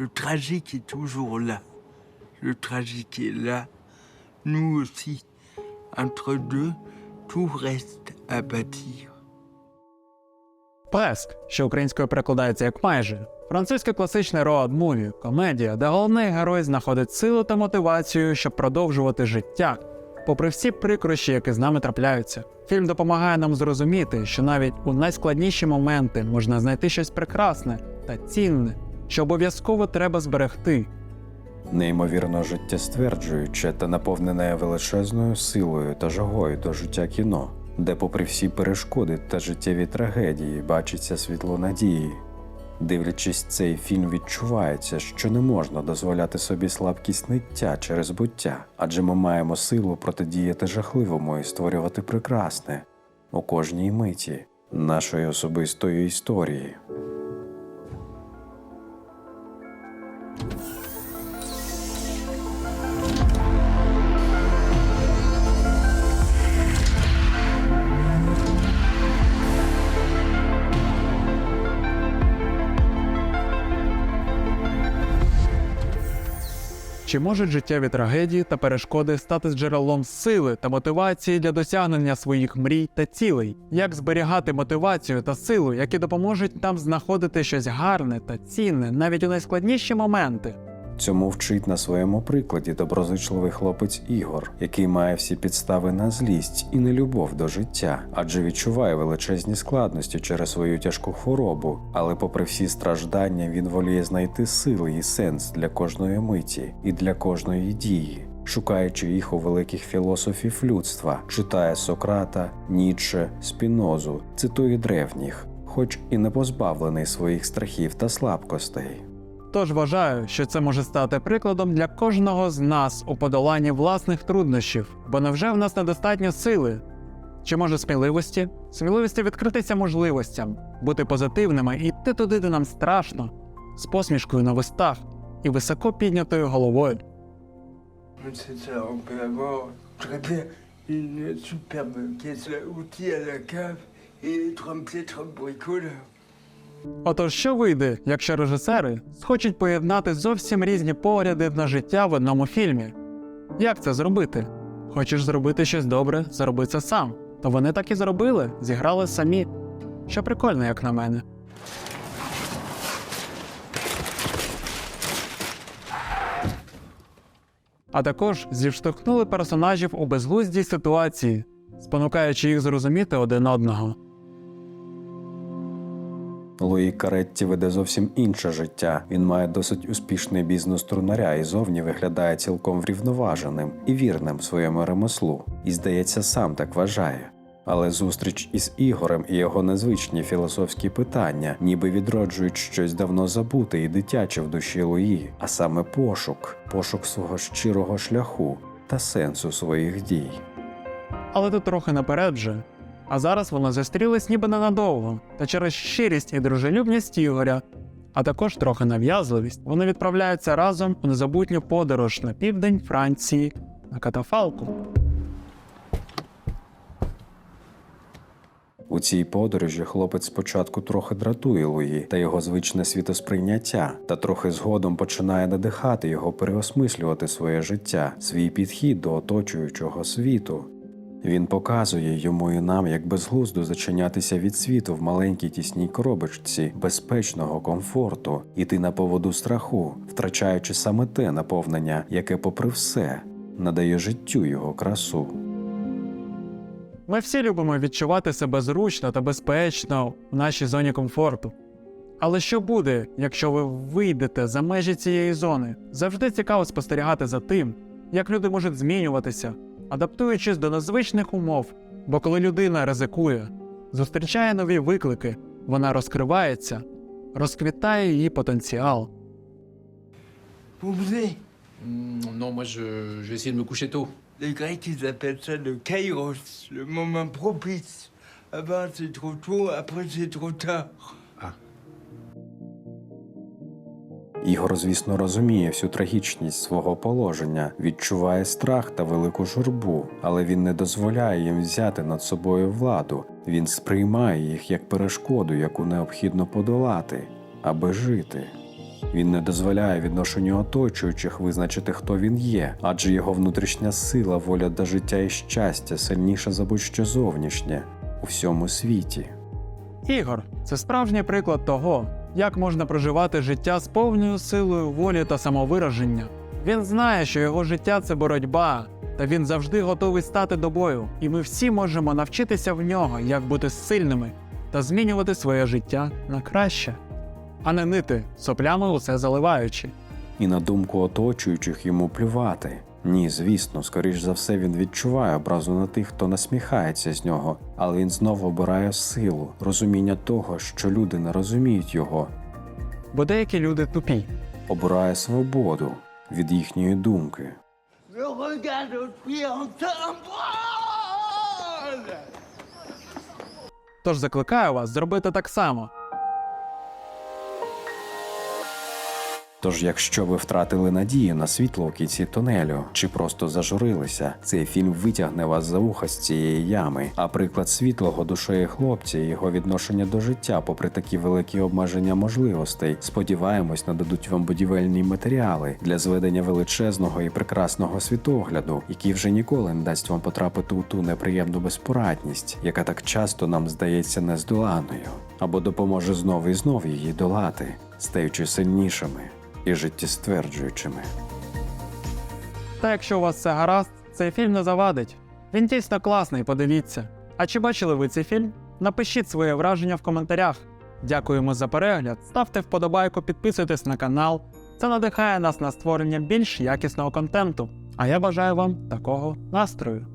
Le tragique est toujours là. Le tragique est là. Nous aussi. Entre deux, tout reste à bâtir. Плеск, що українською перекладається як майже. Французьке класичне роад муві, комедія, де головний герой знаходить силу та мотивацію, щоб продовжувати життя, попри всі прикрощі, які з нами трапляються. Фільм допомагає нам зрозуміти, що навіть у найскладніші моменти можна знайти щось прекрасне та цінне, що обов'язково треба зберегти. Неймовірно життєстверджуюче та наповнене величезною силою та жагою до життя кіно, де, попри всі перешкоди та життєві трагедії, бачиться світло надії. Дивлячись цей фільм, відчувається, що не можна дозволяти собі слабкість ниття через буття, адже ми маємо силу протидіяти жахливому і створювати прекрасне у кожній миті нашої особистої історії. Чи можуть життєві трагедії та перешкоди стати джерелом сили та мотивації для досягнення своїх мрій та цілей? Як зберігати мотивацію та силу, які допоможуть нам знаходити щось гарне та цінне навіть у найскладніші моменти? Цьому вчить на своєму прикладі доброзичливий хлопець Ігор, який має всі підстави на злість і нелюбов до життя, адже відчуває величезні складності через свою тяжку хворобу. Але, попри всі страждання, він воліє знайти сили і сенс для кожної миті і для кожної дії. Шукаючи їх у великих філософів людства, читає Сократа, Ніцше, Спінозу, цитує древніх, хоч і не позбавлений своїх страхів та слабкостей. Тож вважаю, що це може стати прикладом для кожного з нас у подоланні власних труднощів, бо невже в нас недостатньо сили? Чи може сміливості? Сміливості відкритися можливостям, бути позитивними і йти туди, де нам страшно, з посмішкою на вистах і високо піднятою головою. Superbe caisse à outils à la cave et être un peut-être un bricoleur. Отож, що вийде, якщо режисери схочуть поєднати зовсім різні погляди на життя в одному фільмі? Як це зробити? Хочеш зробити щось добре, зроби це сам. То вони так і зробили, зіграли самі. Що прикольно, як на мене. А також зіштовхнули персонажів у безглуздій ситуації, спонукаючи їх зрозуміти один одного. Луї Каретті веде зовсім інше життя. Він має досить успішний бізнес трунаря і зовні виглядає цілком врівноваженим і вірним своєму ремеслу. І, здається, сам так вважає. Але зустріч із Ігорем і його незвичні філософські питання, ніби відроджують щось давно забуте і дитяче в душі Луї, а саме пошук, пошук свого щирого шляху та сенсу своїх дій. Але тут трохи наперед же. А зараз вони зустрілись ніби ненадовго, та через щирість і дружелюбність Ігоря, а також трохи нав'язливість, вони відправляються разом у незабутню подорож на південь Франції на катафалку. У цій подорожі хлопець спочатку трохи дратує Луї та його звичне світосприйняття, та трохи згодом починає надихати його переосмислювати своє життя, свій підхід до оточуючого світу. Він показує йому і нам, як безглуздо зачинятися від світу в маленькій тісній коробочці безпечного комфорту, іти на поводу страху, втрачаючи саме те наповнення, яке, попри все, надає життю його красу. Ми всі любимо відчувати себе зручно та безпечно в нашій зоні комфорту. Але що буде, якщо ви вийдете за межі цієї зони? Завжди цікаво спостерігати за тим, як люди можуть змінюватися, адаптуючись до незвичних умов. Бо коли людина ризикує, зустрічає нові виклики, вона розкривається, розквітає її потенціал. Hmm, non, moi je, je vais essayer de me coucher tôt. Les Grecs, ils appellent ça le kairos, le moment propice. Avant, c'est trop tôt, après, c'est trop tard. Ігор, звісно, розуміє всю трагічність свого положення, відчуває страх та велику журбу, але він не дозволяє їм взяти над собою владу. Він сприймає їх як перешкоду, яку необхідно подолати, аби жити. Він не дозволяє відношенню оточуючих визначити, хто він є, адже його внутрішня сила, воля до життя і щастя сильніша за будь-що зовнішнє у всьому світі. Ігор це справжній приклад того, як можна проживати життя з повною силою волі та самовираження. Він знає, що його життя це боротьба, та він завжди готовий стати до бою, і ми всі можемо навчитися в нього, як бути сильними та змінювати своє життя на краще, а не нити соплями усе заливаючи. І на думку оточуючих йому плювати. Ні, звісно, скоріш за все він відчуває образу на тих, хто насміхається з нього, але він знову обирає силу, розуміння того, що люди не розуміють його, Бо деякі люди тупі. обирає свободу від їхньої думки. Тож закликаю вас зробити так само. Тож, якщо ви втратили надію на світло у кінці тунелю, чи просто зажурилися, цей фільм витягне вас за вуха з цієї ями. А приклад світлого душею хлопця і його відношення до життя, попри такі великі обмеження можливостей, сподіваємось, нададуть вам будівельні матеріали для зведення величезного і прекрасного світогляду, який вже ніколи не дасть вам потрапити у ту неприємну безпорадність, яка так часто нам здається нездоланною, або допоможе знову і знову її долати, стаючи сильнішими і життєстверджуючими. Та якщо у вас все гаразд, цей фільм не завадить. Він дійсно класний, подивіться. А чи бачили ви цей фільм? Напишіть своє враження в коментарях. Дякуємо за перегляд, ставте вподобайку, підписуйтесь на канал. Це надихає нас на створення більш якісного контенту. А я бажаю вам такого настрою.